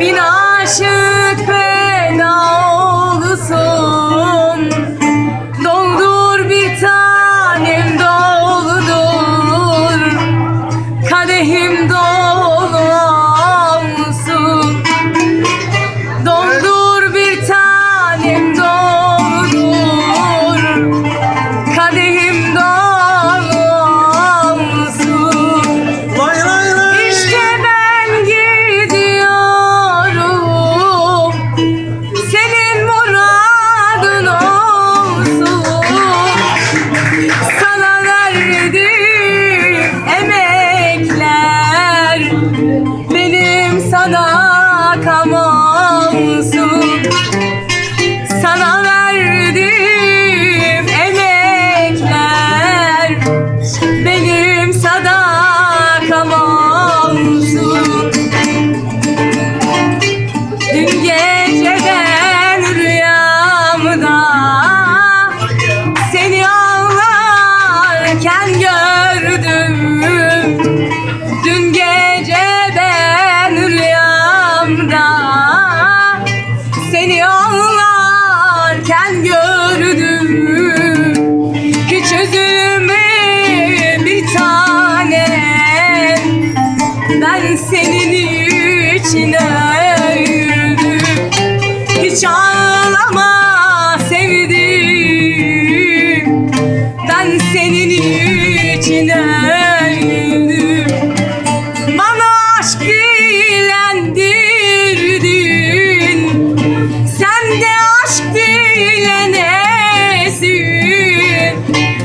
Bin aşık feda olsun giderken gördüm Dün gece ben rüyamda Seni ağlarken gördüm Hiç üzülme bir tane Ben senin için öldüm